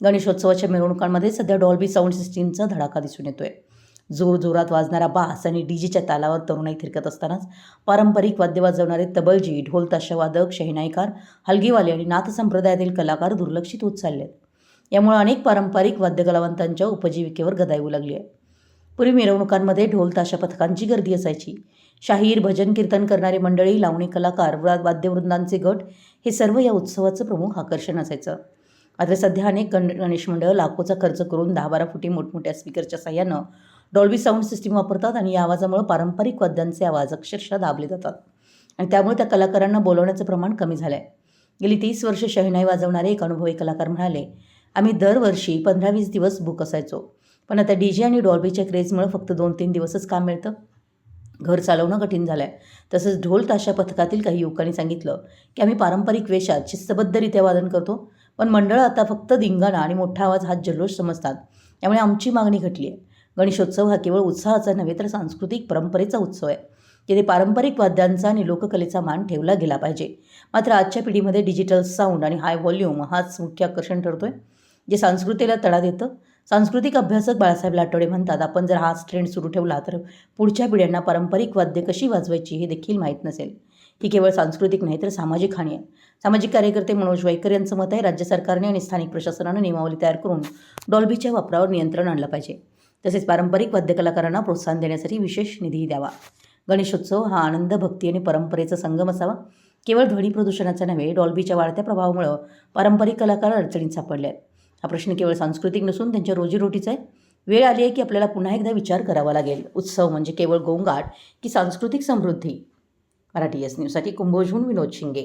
गणेशोत्सवाच्या मिरवणुकांमध्ये सध्या Dolby sound सिस्टीमचा धडाका दिसून येतोय. जोर जोरात वाजणारा बास आणि डीजेच्या तालावर तरुणाई थिरकत असतानाच पारंपरिक वाद्य वाजवणारे तबलजी ढोल ताशावादक शहिनाईकार हलगीवाले आणि नाथसंप्रदायातील कलाकार दुर्लक्षित होत चालले आहेत यामुळे अनेक पारंपरिक वाद्यकलावंतांच्या उपजीविकेवर गदा येऊ लागली आहे. पूर्वी मिरवणुकांमध्ये ढोल ताशा पथकांची गर्दी असायची. शाहीर भजन कीर्तन करणारी मंडळी लावणी कलाकार वाद्यवृंदांचे गट हे सर्व या उत्सवाचं प्रमुख आकर्षण असायचं. मात्र सध्या अनेक गण गणेश मंडळं लाखोचा खर्च करून दहा बारा फुटी मोठमोठ्या स्पीकरच्या साह्यानं डॉल्बी साऊंड सिस्टीम वापरतात आणि या आवाजामुळे पारंपरिक वाद्यांचे आवाज अक्षरशः दाबले जातात. आणि त्यामुळे त्या कलाकारांना बोलवण्याचं प्रमाण कमी झालं आहे गेली तीस वर्ष शहनाई वाजवणारे एक अनुभवी कलाकार म्हणाले आम्ही दरवर्षी पंधरा वीस दिवस बुक असायचो पण आता डी जे आणि डॉल्बीच्या क्रेजमुळे फक्त दोन तीन दिवसच काम मिळतं. घर चालवणं कठीण झालं आहे तसंच ढोल ताशा पथकातील काही युवकांनी सांगितलं की आम्ही पारंपरिक वेशात शिस्तबद्धरित्या वादन करतो पण मंडळं आता फक्त धिंगाणा आणि मोठा आवाज हात जल्लोष समजतात. त्यामुळे आमची मागणी घटली आहे गणेशोत्सव हा केवळ उत्साहाचा नव्हे तर सांस्कृतिक परंपरेचा उत्सव आहे. तिथे पारंपरिक वाद्यांचा आणि लोककलेचा मान ठेवला गेला पाहिजे. मात्र आजच्या पिढीमध्ये डिजिटल साऊंड आणि हाय व्हॉल्यूम हाच मुख्य आकर्षण ठरतोय. जे संस्कृतीला तडा देतं. सांस्कृतिक अभ्यासक बाळासाहेब लाटोडे म्हणतात आपण जर हाच ट्रेंड सुरू ठेवला तर पुढच्या पिढ्यांना पारंपरिक वाद्य कशी वाजवायची हे देखील माहीत नसेल. ही केवळ सांस्कृतिक नाही तर सामाजिक हानी आहे. सामाजिक कार्यकर्ते मनोज वाईकर यांचं मत आहे राज्य सरकारने आणि स्थानिक प्रशासनानं नियमावली तयार करून डॉल्बीच्या वापरावर नियंत्रण आणलं पाहिजे. तसेच पारंपरिक वाद्यकलाकारांना प्रोत्साहन देण्यासाठी विशेष निधीही द्यावा. गणेशोत्सव हा आनंद भक्ती आणि परंपरेचा संगम असावा. केवळ ध्वनी प्रदूषणाचा नव्हे डॉल्बीच्या वाढत्या प्रभावामुळं पारंपरिक कलाकार अडचणीत सापडले आहेत. हा प्रश्न केवळ सांस्कृतिक नसून त्यांच्या रोजीरोटीचा आहे. वेळ आली आहे की आपल्याला पुन्हा एकदा विचार करावा लागेल. उत्सव म्हणजे केवळ गोंगाट की सांस्कृतिक समृद्धी? मराठी एस न्यूजसाठी कुंभोजहून विनोद शिंगे.